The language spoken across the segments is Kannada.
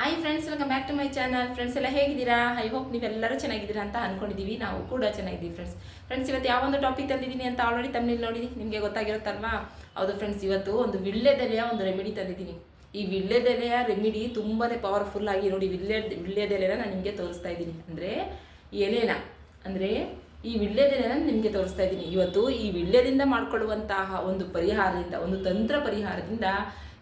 Hi friends welcome back to my channel friends ಎಲ್ಲ ಹೇಗಿದ್ದೀರಾ? ಐ ಹೋಪ್ ನೀವೆಲ್ಲರೂ ಚೆನ್ನಾಗಿದ್ದೀರಾ ಅಂತ ಅನ್ಕೊಂಡಿದ್ದೀವಿ. ನಾವು ಕೂಡ ಚೆನ್ನಾಗಿದ್ದೀವಿ ಫ್ರೆಂಡ್ಸ್ ಫ್ರೆಂಡ್ಸ್ ಇವತ್ತು ಯಾವ ಒಂದು ಟಾಪಿಕ್ ತಂದಿದ್ದೀನಿ ಅಂತ ಆಲ್ರೆಡಿ ತಮ್ಮಲ್ಲಿ ನೋಡಿ, ನಿಮಗೆ ಗೊತ್ತಾಗಿರುತ್ತಲ್ವಾ? ಹೌದು ಫ್ರೆಂಡ್ಸ್ ಇವತ್ತು ಒಂದು ವಿಳ್ಳೆದೆಲೆಯ ಒಂದು ರೆಮಿಡಿ ತಂದಿದ್ದೀನಿ. ಈ ವಿಳ್ಳೆದೆಲೆಯ ರೆಮಿಡಿ ತುಂಬಾ ಪವರ್ಫುಲ್ ಆಗಿ ನೋಡಿ ವಿಳ್ಳೆ ವಿಳ್ಳೆದೆಲೆನ ನಾನು ನಿಮಗೆ ತೋರಿಸ್ತಾ ಇದ್ದೀನಿ. ಅಂದರೆ ಎಲೆನ. ಅಂದರೆ ಈ ವಿಳ್ಳೆದೆಲೆನ ನಿಮಗೆ ತೋರಿಸ್ತಾ ಇದ್ದೀನಿ. ಇವತ್ತು ಈ ವಿಳ್ಳೆದಿಂದ ಮಾಡಿಕೊಳ್ಳುವಂತಹ ಒಂದು ಪರಿಹಾರದಿಂದ, ಒಂದು ತಂತ್ರ ಪರಿಹಾರದಿಂದ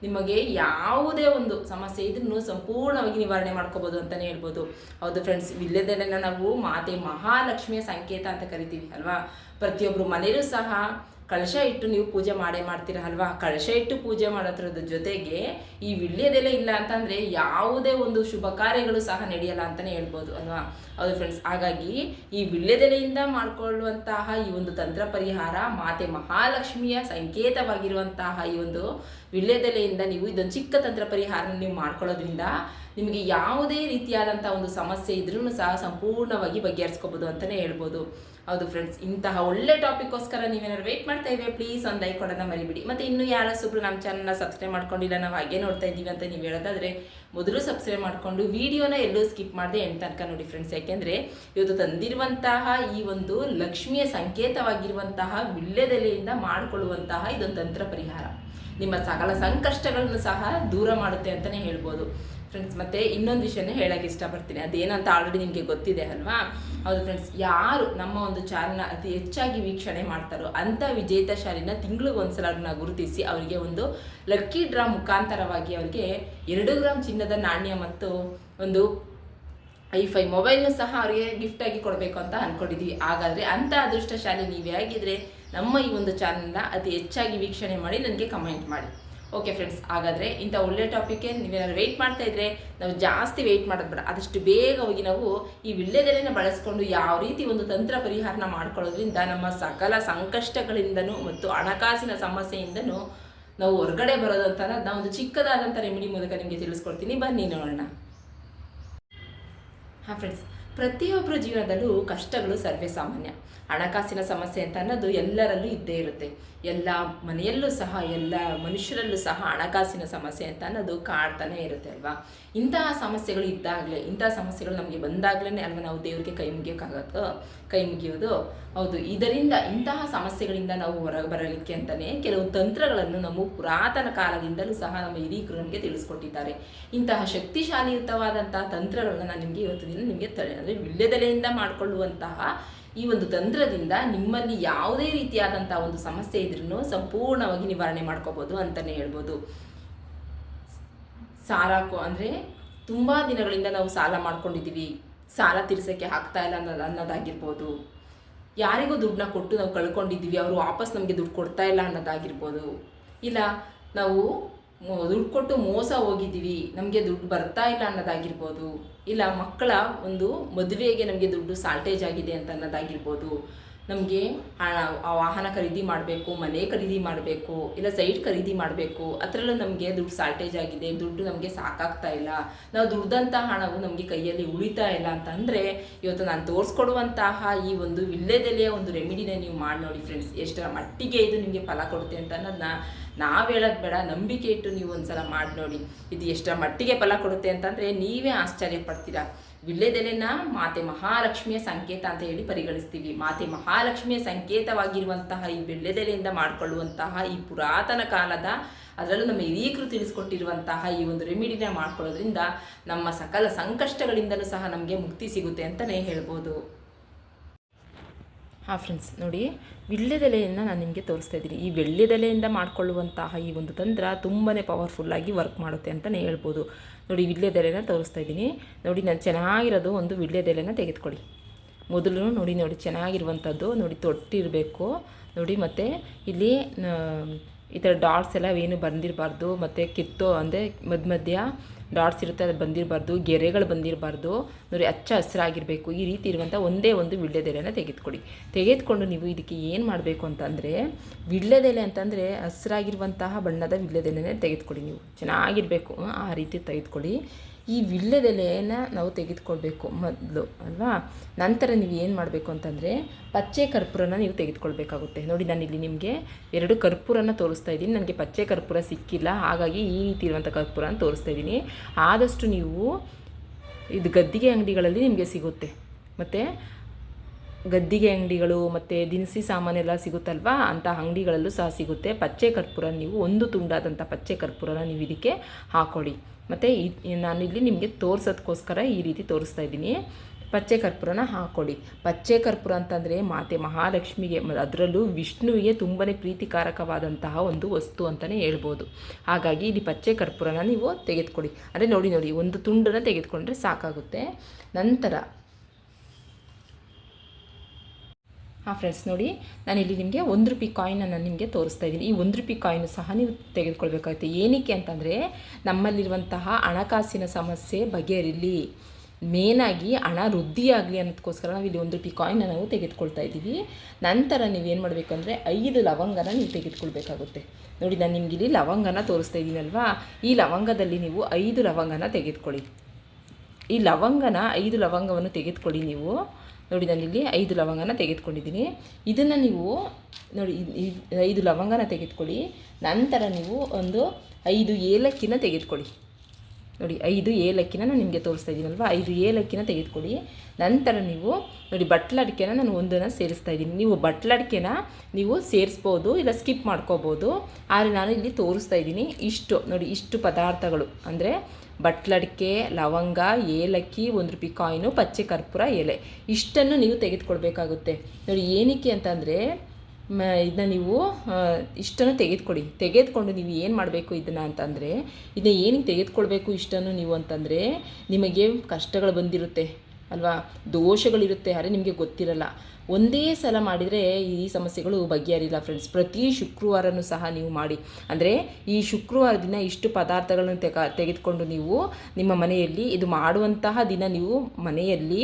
ನಿಮಗೆ ಯಾವುದೇ ಒಂದು ಸಮಸ್ಯೆ ಇದ್ರೂ ಸಂಪೂರ್ಣವಾಗಿ ನಿವಾರಣೆ ಮಾಡ್ಕೋಬೋದು ಅಂತಲೇ ಹೇಳ್ಬೋದು. ಹೌದು ಫ್ರೆಂಡ್ಸ್ ಇಲ್ಲದೆಲ್ಲ ನಾವು ಮಾತೆ ಮಹಾಲಕ್ಷ್ಮಿಯ ಸಂಕೇತ ಅಂತ ಕರಿತೀವಿ ಅಲ್ವಾ? ಪ್ರತಿಯೊಬ್ಬರು ಮನೆಯಲ್ಲೂ ಸಹ ಕಳಶ ಇಟ್ಟು ನೀವು ಪೂಜೆ ಮಾಡೇ ಮಾಡ್ತೀರ ಅಲ್ವಾ? ಕಳಶ ಇಟ್ಟು ಪೂಜೆ ಮಾಡೋದ್ರದ ಜೊತೆಗೆ ಈ ವಿಳ್ಯದೆಲೆ ಇಲ್ಲ ಅಂತಂದರೆ ಯಾವುದೇ ಒಂದು ಶುಭ ಕಾರ್ಯಗಳು ಸಹ ನಡೆಯಲ್ಲ ಅಂತಲೇ ಹೇಳ್ಬೋದು, ಅಲ್ವಾ? ಹೌದು ಫ್ರೆಂಡ್ಸ್ ಹಾಗಾಗಿ ಈ ವಿಳ್ಯದೆಲೆಯಿಂದ ಮಾಡಿಕೊಳ್ಳುವಂತಹ ಈ ಒಂದು ತಂತ್ರ ಪರಿಹಾರ ಮಾತೆ ಮಹಾಲಕ್ಷ್ಮಿಯ ಸಂಕೇತವಾಗಿರುವಂತಹ ಈ ಒಂದು ವಿಳ್ಯದೆಲೆಯಿಂದ ನೀವು ಇದೊಂದು ಚಿಕ್ಕ ತಂತ್ರ ಪರಿಹಾರ ನೀವು ಮಾಡ್ಕೊಳ್ಳೋದ್ರಿಂದ ನಿಮಗೆ ಯಾವುದೇ ರೀತಿಯಾದಂಥ ಒಂದು ಸಮಸ್ಯೆ ಇದ್ರೂ ಸಹ ಸಂಪೂರ್ಣವಾಗಿ ಬಗೆಹರಿಸ್ಕೋಬೋದು ಅಂತಲೇ ಹೇಳ್ಬೋದು. ಹೌದು ಫ್ರೆಂಡ್ಸ್ ಇಂತಹ ಒಳ್ಳೆ ಟಾಪಿಕ್ಗೋಸ್ಕರ ನೀವೇನಾದ್ರು ವೆಯ್ಟ್ ಮಾಡ್ತಾ ಇದ್ರೆ ಪ್ಲೀಸ್ ಒಂದು ಲೈಕ್ ಕೊಡೋಣ ಮರಿಬಿಡಿ. ಮತ್ತು ಇನ್ನೂ ಯಾರು ಸುಬ್ರು ನಮ್ಮ ಚಾನಲ್ನ ಸಬ್ಸ್ಕ್ರೈಬ್ ಮಾಡ್ಕೊಂಡಿಲ್ಲ ನಾವು ಹಾಗೆ ನೋಡ್ತಾ ಇದ್ದೀವಿ ಅಂತ ನೀವು ಹೇಳೋದಾದ್ರೆ ಮೊದಲು ಸಬ್ಸ್ಕ್ರೈಬ್ ಮಾಡಿಕೊಂಡು ವಿಡಿಯೋನ ಎಲ್ಲೂ ಸ್ಕಿಪ್ ಮಾಡದೆ ಎಂಟು ತನಕ ನೋಡಿ ಫ್ರೆಂಡ್ಸ್ ಯಾಕೆಂದರೆ ಇವತ್ತು ತಂದಿರುವಂತಹ ಈ ಒಂದು ಲಕ್ಷ್ಮಿಯ ಸಂಕೇತವಾಗಿರುವಂತಹ ವಿಳ್ಳೆದೆಲೆಯಿಂದ ಮಾಡಿಕೊಳ್ಳುವಂತಹ ಇದೊಂದು ತಂತ್ರ ಪರಿಹಾರ. ನಿಮ್ಮ ಸಕಲ ಸಂಕಷ್ಟಗಳನ್ನು ಸಹ ದೂರ ಮಾಡುತ್ತೆ ಅಂತಲೇ ಹೇಳ್ಬೋದು. ಫ್ರೆಂಡ್ಸ್ ಮತ್ತೆ ಇನ್ನೊಂದು ವಿಷಯನೇ ಹೇಳಕ್ಕೆ ಇಷ್ಟಪಡ್ತೀನಿ. ಅದೇನಂತ ಆಲ್ರೆಡಿ ನಿಮಗೆ ಗೊತ್ತಿದೆ ಅಲ್ವಾ? ಹೌದು ಫ್ರೆಂಡ್ಸ್ ಯಾರು ನಮ್ಮ ಒಂದು ಚಾನಲ್ನ ಅತಿ ಹೆಚ್ಚಾಗಿ ವೀಕ್ಷಣೆ ಮಾಡ್ತಾರೋ ಅಂಥ ವಿಜೇತ ಶಾಲಿನ ತಿಂಗಳಿಗೆ ಒಂದ್ಸಲ ಅವ್ರನ್ನ ಗುರುತಿಸಿ ಅವರಿಗೆ ಒಂದು ಲಕ್ಕಿ ಡ್ರಾ ಮುಖಾಂತರವಾಗಿ ಅವರಿಗೆ ಎರಡು ಗ್ರಾಮ್ ಚಿನ್ನದ ನಾಣ್ಯ ಮತ್ತು ಒಂದು ಐ ಫೈ ಮೊಬೈಲ್ನು ಸಹ ಅವರಿಗೆ ಗಿಫ್ಟಾಗಿ ಕೊಡಬೇಕು ಅಂತ ಅಂದ್ಕೊಂಡಿದ್ದೀವಿ ಹಾಗಾದರೆ ಅಂಥ ಅದೃಷ್ಟಶಾಲಿ ನೀವೇ ಆಗಿದ್ರೆ ನಮ್ಮ ಈ ಒಂದು ಚಾನಲ್ನ ಅತಿ ಹೆಚ್ಚಾಗಿ ವೀಕ್ಷಣೆ ಮಾಡಿ ನನಗೆ ಕಮೆಂಟ್ ಮಾಡಿ. ಓಕೆ ಫ್ರೆಂಡ್ಸ್ ಹಾಗಾದರೆ ಇಂಥ ಒಳ್ಳೆ ಟಾಪಿಕ್ಗೆ ನೀವೇನಾದ್ರು ವೆಯ್ಟ್ ಮಾಡ್ತಾ ಇದ್ರೆ ನಾವು ಜಾಸ್ತಿ ವೆಯ್ಟ್ ಮಾಡೋದು ಬೇಡ. ಆದಷ್ಟು ಬೇಗ ಹೋಗಿ ನಾವು ಈ ವಿಳ್ಳೆದೆಲೆನ ಬಳಸ್ಕೊಂಡು ಯಾವ ರೀತಿ ಒಂದು ತಂತ್ರ ಪರಿಹಾರನ ಮಾಡ್ಕೊಳ್ಳೋದ್ರಿಂದ ನಮ್ಮ ಸಕಲ ಸಂಕಷ್ಟಗಳಿಂದನೂ ಮತ್ತು ಹಣಕಾಸಿನ ಸಮಸ್ಯೆಯಿಂದನೂ ನಾವು ಹೊರಗಡೆ ಬರೋದು ಅಂತ ನಾವು ಒಂದು ಚಿಕ್ಕದಾದಂಥ ರೆಮಿಡಿ ಮೂಲಕ ನಿಮಗೆ ತಿಳಿಸ್ಕೊಡ್ತೀನಿ. ಬನ್ನಿ ನೋಡೋಣ. ಹಾಂ ಫ್ರೆಂಡ್ಸ್ ಪ್ರತಿಯೊಬ್ಬರ ಜೀವನದಲ್ಲೂ ಕಷ್ಟಗಳು ಸರ್ವೇ ಸಾಮಾನ್ಯ ಹಣಕಾಸಿನ ಸಮಸ್ಯೆ ಅಂತ ಅನ್ನೋದು ಎಲ್ಲರಲ್ಲೂ ಇದ್ದೇ ಇರುತ್ತೆ. ಎಲ್ಲ ಮನೆಯಲ್ಲೂ ಸಹ, ಎಲ್ಲ ಮನುಷ್ಯರಲ್ಲೂ ಸಹ ಹಣಕಾಸಿನ ಸಮಸ್ಯೆ ಅಂತ ಅನ್ನೋದು ಕಾಡ್ತಾನೆ ಇರುತ್ತೆ ಅಲ್ವಾ? ಇಂತಹ ಸಮಸ್ಯೆಗಳು ಇದ್ದಾಗಲೇ, ಇಂತಹ ಸಮಸ್ಯೆಗಳು ನಮಗೆ ಬಂದಾಗಲೇ ಅಲ್ವಾ ನಾವು ದೇವರಿಗೆ ಕೈ ಮುಗಿಯೋಕ್ಕಾಗತ್ತೋ ಕೈ ಮುಗಿಯೋದು? ಹೌದು. ಇದರಿಂದ ಇಂತಹ ಸಮಸ್ಯೆಗಳಿಂದ ನಾವು ಹೊರಗೆ ಬರಲಿಕ್ಕೆ ಅಂತಲೇ ಕೆಲವು ತಂತ್ರಗಳನ್ನು ನಮ್ಮ ಪುರಾತನ ಕಾಲದಿಂದಲೂ ಸಹ ನಮ್ಮ ಹಿರಿಯರು ನಮಗೆ ತಿಳಿಸ್ಕೊಟ್ಟಿದ್ದಾರೆ. ಇಂತಹ ಶಕ್ತಿಶಾಲಿಯುತವಾದಂತಹ ತಂತ್ರಗಳನ್ನ ನಾನು ನಿಮಗೆ ಇವತ್ತು ದಿನ ನಿಮಗೆ ತಲೆ ಅಂದರೆ ವಿಳ್ಯದೆಲೆಯಿಂದ ಮಾಡಿಕೊಳ್ಳುವಂತಹ ಈ ಒಂದು ತಂತ್ರದಿಂದ ನಿಮ್ಮಲ್ಲಿ ಯಾವುದೇ ರೀತಿಯಾದಂಥ ಒಂದು ಸಮಸ್ಯೆ ಇದ್ರೂ ಸಂಪೂರ್ಣವಾಗಿ ನಿವಾರಣೆ ಮಾಡ್ಕೋಬೋದು ಅಂತಲೇ ಹೇಳ್ಬೋದು. ಸಾಲ ಅಂದರೆ ತುಂಬ ದಿನಗಳಿಂದ ನಾವು ಸಾಲ ಮಾಡ್ಕೊಂಡಿದ್ದೀವಿ. ಸಾಲ ತೀರ್ಸೋಕ್ಕೆ ಹಾಕ್ತಾ ಇಲ್ಲ ಅನ್ನೋದು, ಅನ್ನೋದಾಗಿರ್ಬೋದು. ಯಾರಿಗೂ ದುಡ್ಡನ್ನ ಕೊಟ್ಟು ನಾವು ಕಳ್ಕೊಂಡಿದ್ದೀವಿ, ಅವರು ವಾಪಸ್ ನಮಗೆ ದುಡ್ಡು ಕೊಡ್ತಾ ಇಲ್ಲ ಅನ್ನೋದಾಗಿರ್ಬೋದು. ಇಲ್ಲ, ನಾವು ದುಡ್ಡು ಕೊಟ್ಟು ಮೋಸ ಹೋಗಿದ್ದೀವಿ, ನಮಗೆ ದುಡ್ಡು ಬರ್ತಾ ಇಲ್ಲ ಅನ್ನೋದಾಗಿರ್ಬೋದು, ಇಲ್ಲ ಮಕ್ಕಳ ಒಂದು ಮದುವೆಗೆ ನಮಗೆ ದುಡ್ಡು ಸಾಲ್ಟೇಜ್ ಆಗಿದೆ ಅಂತ ಅನ್ನೋದಾಗಿರ್ಬೋದು ನಮಗೆ ಆ ವಾಹನ ಖರೀದಿ ಮಾಡಬೇಕು, ಮನೆ ಖರೀದಿ ಮಾಡಬೇಕು, ಇಲ್ಲ ಸೈಟ್ ಖರೀದಿ ಮಾಡಬೇಕು, ಅದರಲ್ಲೂ ನಮಗೆ ದುಡ್ಡು ಸಾಲ್ಟೇಜ್ ಆಗಿದೆ, ದುಡ್ಡು ನಮಗೆ ಸಾಕಾಗ್ತಾ ಇಲ್ಲ. ನಾವು ದುಡ್ದಂಥ ಹಣವು ನಮಗೆ ಕೈಯಲ್ಲಿ ಉಳಿತಾ ಇಲ್ಲ ಅಂತಂದರೆ ಇವತ್ತು ನಾನು ತೋರಿಸ್ಕೊಡುವಂತಹ ಈ ಒಂದು ವಿಳ್ಯದೆಲೆಯ ಒಂದು ರೆಮಿಡಿನ ನೀವು ಮಾಡಿ ನೋಡಿ ಫ್ರೆಂಡ್ಸ್ ಎಷ್ಟರ ಮಟ್ಟಿಗೆ ಇದು ನಿಮಗೆ ಫಲ ಕೊಡುತ್ತೆ ಅಂತ ಅನ್ನೋದನ್ನ ನಾವು ಹೇಳೋದು ಬೇಡ, ನಂಬಿಕೆ ಇಟ್ಟು ನೀವು ಒಂದ್ಸಲ ಮಾಡಿ ನೋಡಿ. ಇದು ಎಷ್ಟರ ಮಟ್ಟಿಗೆ ಫಲ ಕೊಡುತ್ತೆ ಅಂತಂದರೆ ನೀವೇ ಆಶ್ಚರ್ಯ ಪಡ್ತೀರಾ. ವಿಳ್ಯದೆಲೆನ ಮಾತೆ ಮಹಾಲಕ್ಷ್ಮಿಯ ಸಂಕೇತ ಅಂತ ಹೇಳಿ ಪರಿಗಣಿಸ್ತೀವಿ. ಮಾತೆ ಮಹಾಲಕ್ಷ್ಮಿಯ ಸಂಕೇತವಾಗಿರುವಂತಹ ಈ ವೀಳ್ಯದೆಲೆಯಿಂದ ಮಾಡಿಕೊಳ್ಳುವಂತಹ ಈ ಪುರಾತನ ಕಾಲದ ಅದರಲ್ಲೂ ನಮ್ಮ ಹಿರಿಯಕರು ತಿಳಿಸ್ಕೊಟ್ಟಿರುವಂತಹ ಈ ಒಂದು ರೆಮಿಡಿನ ಮಾಡ್ಕೊಳ್ಳೋದ್ರಿಂದ ನಮ್ಮ ಸಕಲ ಸಂಕಷ್ಟಗಳಿಂದಲೂ ಸಹ ನಮಗೆ ಮುಕ್ತಿ ಸಿಗುತ್ತೆ ಅಂತಲೇ ಹೇಳ್ಬೋದು. ಹಾಂ ಫ್ರೆಂಡ್ಸ್ ನೋಡಿ, ವಿಳ್ಯದೆಲೆಯನ್ನು ನಾನು ನಿಮಗೆ ತೋರಿಸ್ತಾ ಇದ್ದೀನಿ. ಈ ವಿಳ್ಯದೆಲೆಯಿಂದ ಮಾಡಿಕೊಳ್ಳುವಂತಹ ಈ ಒಂದು ತಂತ್ರ ತುಂಬಾ ಪವರ್ಫುಲ್ಲಾಗಿ ವರ್ಕ್ ಮಾಡುತ್ತೆ ಅಂತಲೇ ಹೇಳ್ಬೋದು. ನೋಡಿ ವಿಳ್ಯದೆಲೆನ ತೋರಿಸ್ತಾ ಇದ್ದೀನಿ. ನೋಡಿ ನಾನು ಚೆನ್ನಾಗಿರೋದು ಒಂದು ವಿಳ್ಯದೆಲೆನ ತೆಗೆದುಕೊಳ್ಳಿ. ಮೊದಲು ನೋಡಿ ನೋಡಿ ಚೆನ್ನಾಗಿರುವಂಥದ್ದು, ನೋಡಿ ತೊಟ್ಟಿರಬೇಕು. ನೋಡಿ ಮತ್ತು ಇಲ್ಲಿ ಈ ಥರ ಡಾಟ್ಸ್ ಎಲ್ಲ ಏನು ಬಂದಿರಬಾರ್ದು, ಮತ್ತು ಕಿತ್ತು ಅಂದರೆ ಮಧ್ಯ ಮಧ್ಯ ಡಾಟ್ಸ್ ಇರುತ್ತೆ, ಅದು ಬಂದಿರಬಾರ್ದು, ಗೆರೆಗಳು ಬಂದಿರಬಾರ್ದು, ನೋಡಿ ಹಚ್ಚ ಹಸಿರಾಗಿರಬೇಕು, ಈ ರೀತಿ ಇರುವಂಥ ಒಂದೇ ಒಂದು ವಿಳ್ಯದೆಲೆನ ತೆಗೆದುಕೊಡಿ ತೆಗೆದುಕೊಂಡು ನೀವು ಇದಕ್ಕೆ ಏನು ಮಾಡಬೇಕು ಅಂತಂದರೆ ವಿಳ್ಯದೆಲೆ ಅಂತಂದರೆ ಹಸಿರಾಗಿರುವಂತಹ ಬಣ್ಣದ ವಿಳ್ಯದೆಲೆನೇ ತೆಗೆದುಕೊಡಿ ನೀವು. ಚೆನ್ನಾಗಿರಬೇಕು, ಆ ರೀತಿ ತೆಗೆದುಕೊಳ್ಳಿ. ಈ ವಿಳ್ಯದೆಲೆನ ನಾವು ತೆಗೆದುಕೊಳ್ಬೇಕು ಮೊದಲು, ಅಲ್ವಾ? ನಂತರ ನೀವು ಏನು ಮಾಡಬೇಕು ಅಂತಂದರೆ, ಪಚ್ಚೆ ಕರ್ಪೂರನ ನೀವು ತೆಗೆದುಕೊಳ್ಬೇಕಾಗುತ್ತೆ. ನೋಡಿ ನಾನು ಇಲ್ಲಿ ನಿಮಗೆ ಎರಡು ಕರ್ಪೂರನ ತೋರಿಸ್ತಾ ಇದ್ದೀನಿ. ನನಗೆ ಪಚ್ಚೆ ಕರ್ಪೂರ ಸಿಕ್ಕಿಲ್ಲ, ಹಾಗಾಗಿ ಈ ರೀತಿ ಇರುವಂಥ ಕರ್ಪೂರನ ತೋರಿಸ್ತಾ ಇದ್ದೀನಿ. ಆದಷ್ಟು ನೀವು ಇದು ಗದ್ದಿಗೆ ಅಂಗಡಿಗಳಲ್ಲಿ ನಿಮಗೆ ಸಿಗುತ್ತೆ. ಮತ್ತು ಗದ್ದಿಗೆ ಅಂಗಡಿಗಳು, ಮತ್ತು ದಿನಸಿ ಸಾಮಾನೆಲ್ಲ ಸಿಗುತ್ತಲ್ವಾ? ಅಂಥ ಅಂಗಡಿಗಳಲ್ಲೂ ಸಹ ಸಿಗುತ್ತೆ. ಪಚ್ಚೆ ಕರ್ಪೂರ ನೀವು ಒಂದು ತುಂಡಾದಂಥ ಪಚ್ಚೆ ಕರ್ಪೂರನ ನೀವು ಇದಕ್ಕೆ ಹಾಕ್ಕೊಡಿ ಮತ್ತು ನಾನಿಲ್ಲಿ ನಿಮಗೆ ತೋರ್ಸೋದಕ್ಕೋಸ್ಕರ ಈ ರೀತಿ ತೋರಿಸ್ತಾ ಇದ್ದೀನಿ. ಪಚ್ಚೆ ಕರ್ಪೂರನ ಹಾಕ್ಕೊಳ್ಳಿ ಪಚ್ಚೆ ಕರ್ಪೂರ ಅಂತಂದರೆ ಮಾತೆ ಮಹಾಲಕ್ಷ್ಮಿಗೆ ಅದರಲ್ಲೂ ವಿಷ್ಣುವಿಗೆ ತುಂಬಾ ಪ್ರೀತಿಕಾರಕವಾದಂತಹ ಒಂದು ವಸ್ತು ಅಂತಲೇ ಹೇಳ್ಬೋದು. ಹಾಗಾಗಿ ಇಲ್ಲಿ ಪಚ್ಚೆ ಕರ್ಪೂರನ ನೀವು ತೆಗೆದುಕೊಳ್ಳಿ. ಅಂದರೆ ನೋಡಿ ನೋಡಿ, ಒಂದು ತುಂಡನ್ನು ತೆಗೆದುಕೊಂಡ್ರೆ ಸಾಕಾಗುತ್ತೆ. ನಂತರ ಹಾಂ ಫ್ರೆಂಡ್ಸ್ ನೋಡಿ ನಾನು ಇಲ್ಲಿ ನಿಮಗೆ ಒಂದು ರೂಪಾಯಿ ಕಾಯಿನನ್ನು ನಿಮಗೆ ತೋರಿಸ್ತಾ ಇದ್ದೀನಿ. ಈ ಒಂದು ರೂಪಾಯಿ ಕಾಯಿನ್ ಸಹ ನೀವು ತೆಗೆದುಕೊಳ್ಬೇಕಾಗುತ್ತೆ. ಏನಕ್ಕೆ ಅಂತಂದರೆ, ನಮ್ಮಲ್ಲಿರುವಂತಹ ಹಣಕಾಸಿನ ಸಮಸ್ಯೆ ಬಗೆಹರಿಲಿ. ಮೇನಾಗಿ ಹಣ ವೃದ್ಧಿಯಾಗಲಿ ಅನ್ನೋದಕ್ಕೋಸ್ಕರ ನಾವು ಇಲ್ಲಿ ಒಂದು ರೂಪಾಯಿ ಕಾಯಿನ ನಾವು ತೆಗೆದುಕೊಳ್ತಾ ಇದ್ದೀವಿ. ನಂತರ ನೀವೇನು ಮಾಡಬೇಕು ಅಂದರೆ ಐದು ಲವಂಗನ ನೀವು ತೆಗೆದುಕೊಳ್ಬೇಕಾಗುತ್ತೆ. ನೋಡಿ, ನಾನು ನಿಮ್ಗೆ ಇಲ್ಲಿ ಲವಂಗನ ತೋರಿಸ್ತಾ ಇದ್ದೀನಲ್ವಾ ಈ ಲವಂಗದಲ್ಲಿ ನೀವು ಐದು ಲವಂಗನ ತೆಗೆದುಕೊಳ್ಳಿ. ಈ ಲವಂಗನ, ಐದು ಲವಂಗವನ್ನು ತೆಗೆದುಕೊಳ್ಳಿ ನೀವು. ನೋಡಿ ಇಲ್ಲಿ ಐದು ಲವಂಗನ ತೆಗೆದುಕೊಂಡಿದ್ದೀನಿ. ಇದನ್ನು ನೀವು ನೋಡಿ ಐದು ಲವಂಗನ ತೆಗೆದುಕೊಳ್ಳಿ. ನಂತರ ನೀವು ಒಂದು ಐದು ಏಲಕ್ಕಿನ ತೆಗೆದುಕೊಳ್ಳಿ. ನೋಡಿ, ಐದು ಏಲಕ್ಕಿನ ನಾನು ನಿಮಗೆ ತೋರಿಸ್ತಾ ಇದ್ದೀನಲ್ವ? ಐದು ಏಲಕ್ಕಿನ ತೆಗೆದುಕೊಳ್ಳಿ. ನಂತರ ನೀವು ನೋಡಿ ಬಟ್ಲಡಿಕೆನ ನಾನು ಒಂದನ್ನು ಸೇರಿಸ್ತಾ ಇದ್ದೀನಿ. ನೀವು ಬಟ್ಲಡಿಕೆನ ನೀವು ಸೇರಿಸ್ಬೋದು ಇಲ್ಲ ಸ್ಕಿಪ್ ಮಾಡ್ಕೋಬೋದು. ಆದರೆ ನಾನು ಇಲ್ಲಿ ತೋರಿಸ್ತಾ ಇದ್ದೀನಿ ಇಷ್ಟು ನೋಡಿ, ಇಷ್ಟು ಪದಾರ್ಥಗಳು. ಅಂದರೆ ಬಟ್ಲಡಿಕೆ, ಲವಂಗ, ಏಲಕ್ಕಿ, ಒಂದು ರೂಪಾಯಿ ಕಾಯಿನು, ಪಚ್ಚೆ ಕರ್ಪೂರ, ಎಲೆ. ಇಷ್ಟನ್ನು ನೀವು ತೆಗೆದುಕೊಳ್ಬೇಕಾಗುತ್ತೆ ನೋಡಿ, ಏನಕ್ಕೆ ಅಂತಂದರೆ ಇದನ್ನ ನೀವು ಇಷ್ಟನ್ನು ತೆಗೆದುಕೊಡಿ. ತೆಗೆದುಕೊಂಡು ನೀವು ಏನು ಮಾಡಬೇಕು ಇದನ್ನು ಅಂತಂದರೆ, ಇದನ್ನ ಏನಕ್ಕೆ ತೆಗೆದುಕೊಳ್ಬೇಕು ಇಷ್ಟನ್ನು ನೀವು ಅಂತಂದರೆ, ನಿಮಗೆ ಕಷ್ಟಗಳು ಬಂದಿರುತ್ತೆ. ಅಲ್ವಾ? ದೋಷಗಳಿರುತ್ತೆ ಆದರೆ ನಿಮಗೆ ಗೊತ್ತಿರಲ್ಲ. ಒಂದೇ ಸಲ ಮಾಡಿದರೆ ಈ ಸಮಸ್ಯೆಗಳು ಬಗೆಹರಿಲ್ಲ ಫ್ರೆಂಡ್ಸ್ ಪ್ರತಿ ಶುಕ್ರವಾರನೂ ಸಹ ನೀವು ಮಾಡಿ. ಅಂದರೆ ಈ ಶುಕ್ರವಾರ ದಿನ ಇಷ್ಟು ಪದಾರ್ಥಗಳನ್ನು ತೆಗ, ತೆಗೆದುಕೊಂಡು ನೀವು ನಿಮ್ಮ ಮನೆಯಲ್ಲಿ ಇದು ಮಾಡುವಂತಹ ದಿನ ನೀವು ಮನೆಯಲ್ಲಿ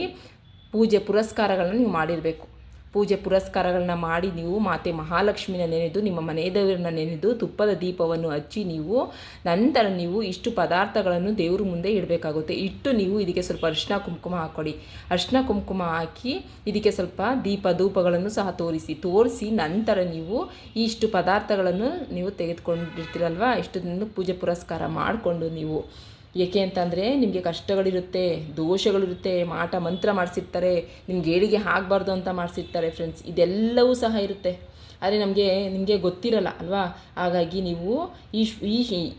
ಪೂಜೆ ಪುರಸ್ಕಾರಗಳನ್ನು ನೀವು ಮಾಡಿರಬೇಕು. ಪೂಜೆ ಪುರಸ್ಕಾರಗಳನ್ನ ಮಾಡಿ ನೀವು ಮಾತೆ ಮಹಾಲಕ್ಷ್ಮಿನ ನೆನೆದು, ನಿಮ್ಮ ಮನೆಯದವರನ್ನ ನೆನೆದು, ತುಪ್ಪದ ದೀಪವನ್ನು ಹಚ್ಚಿ ನೀವು ನಂತರ ನೀವು ಇಷ್ಟು ಪದಾರ್ಥಗಳನ್ನು ದೇವ್ರ ಮುಂದೆ ಇಡಬೇಕಾಗುತ್ತೆ. ಇಟ್ಟು ನೀವು ಇದಕ್ಕೆ ಸ್ವಲ್ಪ ಅರಿಶಿನ ಕುಂಕುಮ ಹಾಕೊಡಿ ಅರಿಶಿನ ಕುಂಕುಮ ಹಾಕಿ ಇದಕ್ಕೆ ಸ್ವಲ್ಪ ದೀಪ ಧೂಪಗಳನ್ನು ಸಹ ತೋರಿಸಿ. ತೋರಿಸಿ ನಂತರ ನೀವು ಇಷ್ಟು ಪದಾರ್ಥಗಳನ್ನು ನೀವು ತೆಗೆದುಕೊಂಡಿರ್ತೀರಲ್ವ? ಇಷ್ಟು ಪೂಜೆ ಪುರಸ್ಕಾರ ಮಾಡಿಕೊಂಡು ನೀವು ಏಕೆ ಅಂತಂದರೆ ನಿಮಗೆ ಕಷ್ಟಗಳಿರುತ್ತೆ, ದೋಷಗಳಿರುತ್ತೆ ಮಾಟ ಮಂತ್ರ ಮಾಡಿಸಿರ್ತಾರೆ, ನಿಮ್ಗೆ ಏಳಿಗೆ ಆಗಬಾರ್ದು ಅಂತ ಮಾಡಿಸಿರ್ತಾರೆ ಫ್ರೆಂಡ್ಸ್ ಇದೆಲ್ಲವೂ ಸಹ ಇರುತ್ತೆ. ಆದರೆ ನಮಗೆ, ನಿಮಗೆ ಗೊತ್ತಿರಲ್ಲ ಅಲ್ವಾ? ಹಾಗಾಗಿ ನೀವು ಈ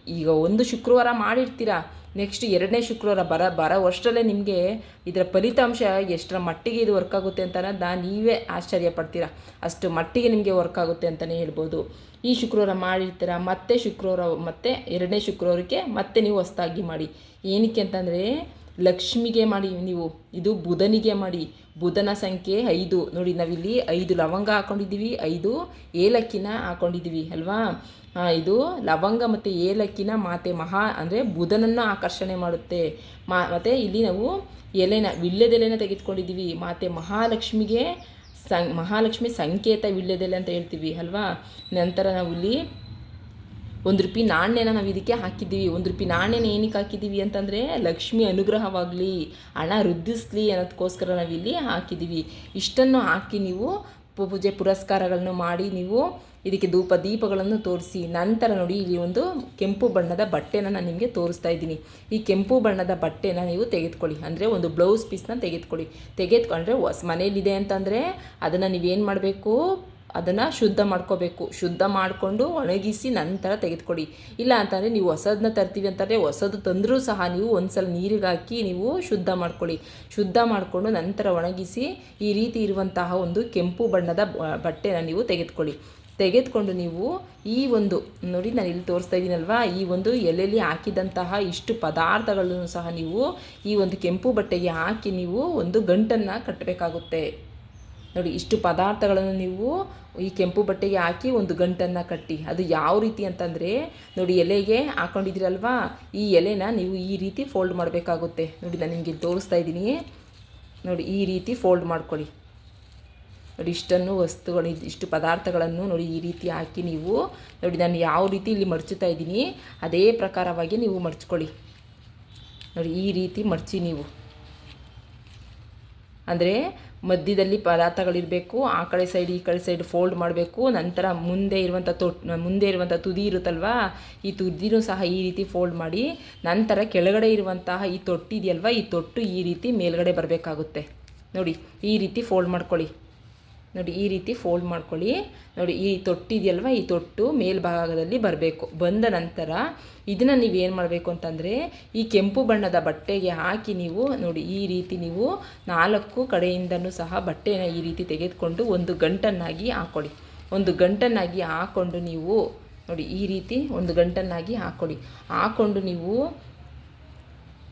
ಈಗ ಒಂದು ಶುಕ್ರವಾರ ಮಾಡಿರ್ತೀರಾ? ನೆಕ್ಸ್ಟ್ ಎರಡನೇ ಶುಕ್ರವಾರ ಬರ ಬರೋ ವರ್ಷದಲ್ಲೇ ನಿಮಗೆ ಇದರ ಫಲಿತಾಂಶ ಎಷ್ಟರ ಮಟ್ಟಿಗೆ ಇದು ವರ್ಕ್ ಆಗುತ್ತೆ ಅಂತ ನೀವೇ ಆಶ್ಚರ್ಯ ಪಡ್ತೀರಾ. ಅಷ್ಟು ಮಟ್ಟಿಗೆ ನಿಮಗೆ ವರ್ಕ್ ಆಗುತ್ತೆ ಅಂತಲೇ ಹೇಳ್ಬೋದು. ಈ ಶುಕ್ರವಾರ ಮಾಡಿರ್ತೀರ, ಮತ್ತೆ ಶುಕ್ರವಾರ, ಮತ್ತೆ ಎರಡನೇ ಶುಕ್ರವಾರಕ್ಕೆ ಮತ್ತೆ ನೀವು ಹೊಸ್ದಾಗಿ ಮಾಡಿ. ಏನಕ್ಕೆ ಅಂತಂದರೆ ಲಕ್ಷ್ಮಿಗೆ ಮಾಡಿ, ನೀವು ಇದು ಬುಧನಿಗೆ ಮಾಡಿ. ಬುಧನ ಸಂಖ್ಯೆ ಐದು. ನೋಡಿ, ನಾವಿಲ್ಲಿ ಐದು ಲವಂಗ ಹಾಕೊಂಡಿದ್ದೀವಿ, ಐದು ಏಲಕ್ಕಿನ ಹಾಕೊಂಡಿದ್ದೀವಿ, ಅಲ್ವಾ? ಇದು ಲವಂಗ ಮತ್ತು ಏಲಕ್ಕಿನ ಮಾತೆ ಮಹಾ ಅಂದರೆ ಬುಧನನ್ನು ಆಕರ್ಷಣೆ ಮಾಡುತ್ತೆ. ಮಾ, ಮತ್ತು ಇಲ್ಲಿ ನಾವು ಎಲೆನ ವಿಳ್ಳೆದೆಲೆನ ತೆಗೆದುಕೊಂಡಿದ್ದೀವಿ. ಮಾತೆ ಮಹಾಲಕ್ಷ್ಮಿಗೆ ಸಂ, ಮಹಾಲಕ್ಷ್ಮಿ ಸಂಕೇತ ವಿಳ್ಳೆದೆಲೆ ಅಂತ ಹೇಳ್ತೀವಿ, ಅಲ್ವಾ? ನಂತರ ನಾವು ಇಲ್ಲಿ ಒಂದು ರೂಪಾಯಿ ನಾಣ್ಯನ ನಾವು ಇದಕ್ಕೆ ಹಾಕಿದ್ದೀವಿ, ಒಂದು ರೂಪಾಯಿ ನಾಣ್ಯನ ಏನಕ್ಕೆ ಹಾಕಿದ್ದೀವಿ ಅಂತಂದರೆ ಲಕ್ಷ್ಮಿ ಅನುಗ್ರಹವಾಗಲಿ, ಹಣ ವೃದ್ಧಿಸ್ಲಿ ಅನ್ನೋದಕ್ಕೋಸ್ಕರ ನಾವಿಲ್ಲಿ ಹಾಕಿದ್ದೀವಿ. ಇಷ್ಟನ್ನು ಹಾಕಿ ನೀವು ಪೂಜೆ ಪುರಸ್ಕಾರಗಳನ್ನು ಮಾಡಿ ನೀವು ಇದಕ್ಕೆ ಧೂಪ ದೀಪಗಳನ್ನು ತೋರಿಸಿ, ನಂತರ ನೋಡಿ ಇಲ್ಲಿ ಒಂದು ಕೆಂಪು ಬಣ್ಣದ ಬಟ್ಟೆನ ನಾನು ನಿಮಗೆ ತೋರಿಸ್ತಾ ಇದ್ದೀನಿ. ಈ ಕೆಂಪು ಬಣ್ಣದ ಬಟ್ಟೆನ ನೀವು ತೆಗೆದುಕೊಳ್ಳಿ, ಅಂದರೆ ಒಂದು ಬ್ಲೌಸ್ ಪೀಸ್ನ ತೆಗೆದುಕೊಳ್ಳಿ. ತೆಗೆದುಕೊಂಡ್ರೆ ಹೊಸ ಮನೇಲಿದೆ ಅಂತಂದರೆ ಅದನ್ನು ನೀವೇನು ಮಾಡಬೇಕು? ಅದನ್ನು ಶುದ್ಧ ಮಾಡ್ಕೋಬೇಕು. ಶುದ್ಧ ಮಾಡಿಕೊಂಡು ಒಣಗಿಸಿ ನಂತರ ತೆಗೆದುಕೊಡಿ. ಇಲ್ಲ ಅಂತಂದರೆ ನೀವು ಹೊಸದನ್ನ ತರ್ತೀವಿ ಅಂತಂದರೆ ಹೊಸದು ತಂದರೂ ಸಹ ನೀವು ಒಂದು ಸಲ ನೀರಿಗೆ ಹಾಕಿ ನೀವು ಶುದ್ಧ ಮಾಡ್ಕೊಳ್ಳಿ. ಶುದ್ಧ ಮಾಡಿಕೊಂಡು ನಂತರ ಒಣಗಿಸಿ ಈ ರೀತಿ ಇರುವಂತಹ ಒಂದು ಕೆಂಪು ಬಣ್ಣದ ಬಟ್ಟೆನ ನೀವು ತೆಗೆದುಕೊಳ್ಳಿ. ತೆಗೆದುಕೊಂಡು ನೀವು ಈ ಒಂದು, ನೋಡಿ ನಾನು ಇಲ್ಲಿ ತೋರಿಸ್ತಾ ಇದ್ದೀನಲ್ವಾ ಈ ಒಂದು ಎಲೆಯಲ್ಲಿ ಹಾಕಿದಂತಹ ಇಷ್ಟು ಪದಾರ್ಥಗಳನ್ನು ಸಹ ನೀವು ಈ ಒಂದು ಕೆಂಪು ಬಟ್ಟೆಗೆ ಹಾಕಿ ನೀವು ಒಂದು ಗಂಟನ್ನು ಕಟ್ಟಬೇಕಾಗುತ್ತೆ. ನೋಡಿ ಇಷ್ಟು ಪದಾರ್ಥಗಳನ್ನು ನೀವು ಈ ಕೆಂಪು ಬಟ್ಟೆಗೆ ಹಾಕಿ ಒಂದು ಗಂಟನ್ನು ಕಟ್ಟಿ. ಅದು ಯಾವ ರೀತಿ ಅಂತಂದರೆ, ನೋಡಿ ಎಲೆಗೆ ಹಾಕೊಂಡಿದ್ದೀರಲ್ವಾ? ಈ ಎಲೆನ ನೀವು ಈ ರೀತಿ ಫೋಲ್ಡ್ ಮಾಡಬೇಕಾಗುತ್ತೆ. ನೋಡಿ, ನಾನು ನಿಮಗೆ ತೋರಿಸ್ತಾ ಇದ್ದೀನಿ. ನೋಡಿ, ಈ ರೀತಿ ಫೋಲ್ಡ್ ಮಾಡ್ಕೊಳ್ಳಿ. ನೋಡಿ, ಇಷ್ಟನ್ನು ವಸ್ತುಗಳು ಇಷ್ಟು ಪದಾರ್ಥಗಳನ್ನು ನೋಡಿ ಈ ರೀತಿ ಹಾಕಿ ನೀವು, ನೋಡಿ, ನಾನು ಯಾವ ರೀತಿ ಇಲ್ಲಿ ಮಡಚುತ್ತಾ ಇದ್ದೀನಿ, ಅದೇ ಪ್ರಕಾರವಾಗಿ ನೀವು ಮಡಚ್ಕೊಳ್ಳಿ ನೋಡಿ, ಈ ರೀತಿ ಮಡಚಿ ನೀವು. ಅಂದರೆ ಮಧ್ಯದಲ್ಲಿ ಪದಾರ್ಥಗಳಿರಬೇಕು, ಆ ಕಡೆ ಸೈಡ್ ಈ ಕಡೆ ಸೈಡ್ ಫೋಲ್ಡ್ ಮಾಡಬೇಕು. ನಂತರ ಮುಂದೆ ಇರುವಂಥ ತೊಟ್, ಮುಂದೆ ಇರುವಂಥ ತುದಿ ಇರುತ್ತಲ್ವಾ, ಈ ತುದಿನೂ ಸಹ ಈ ರೀತಿ ಫೋಲ್ಡ್ ಮಾಡಿ, ನಂತರ ಕೆಳಗಡೆ ಇರುವಂತಹ ಈ ತೊಟ್ಟಿದೆಯಲ್ವ, ಈ ತೊಟ್ಟು ಈ ರೀತಿ ಮೇಲ್ಗಡೆ ಬರಬೇಕಾಗುತ್ತೆ. ನೋಡಿ, ಈ ರೀತಿ ಫೋಲ್ಡ್ ಮಾಡ್ಕೊಳ್ಳಿ. ನೋಡಿ, ಈ ರೀತಿ ಫೋಲ್ಡ್ ಮಾಡ್ಕೊಳ್ಳಿ. ನೋಡಿ, ಈ ತೊಟ್ಟಿದೆಯಲ್ವ ಈ ತೊಟ್ಟು ಮೇಲ್ಭಾಗದಲ್ಲಿ ಬರಬೇಕು. ಬಂದ ನಂತರ ಇದನ್ನು ನೀವು ಏನು ಮಾಡಬೇಕು ಅಂತಂದರೆ, ಈ ಕೆಂಪು ಬಣ್ಣದ ಬಟ್ಟೆಗೆ ಹಾಕಿ ನೀವು, ನೋಡಿ, ಈ ರೀತಿ ನೀವು ನಾಲ್ಕು ಕಡೆಯಿಂದನೂ ಸಹ ಬಟ್ಟೆನ ಈ ರೀತಿ ತೆಗೆದುಕೊಂಡು ಒಂದು ಗಂಟನ್ನಾಗಿ ಹಾಕೊಳ್ಳಿ. ಒಂದು ಗಂಟನ್ನಾಗಿ ಹಾಕ್ಕೊಂಡು ನೀವು, ನೋಡಿ, ಈ ರೀತಿ ಒಂದು ಗಂಟನ್ನಾಗಿ ಹಾಕ್ಕೊಳ್ಳಿ ಹಾಕ್ಕೊಂಡು ನೀವು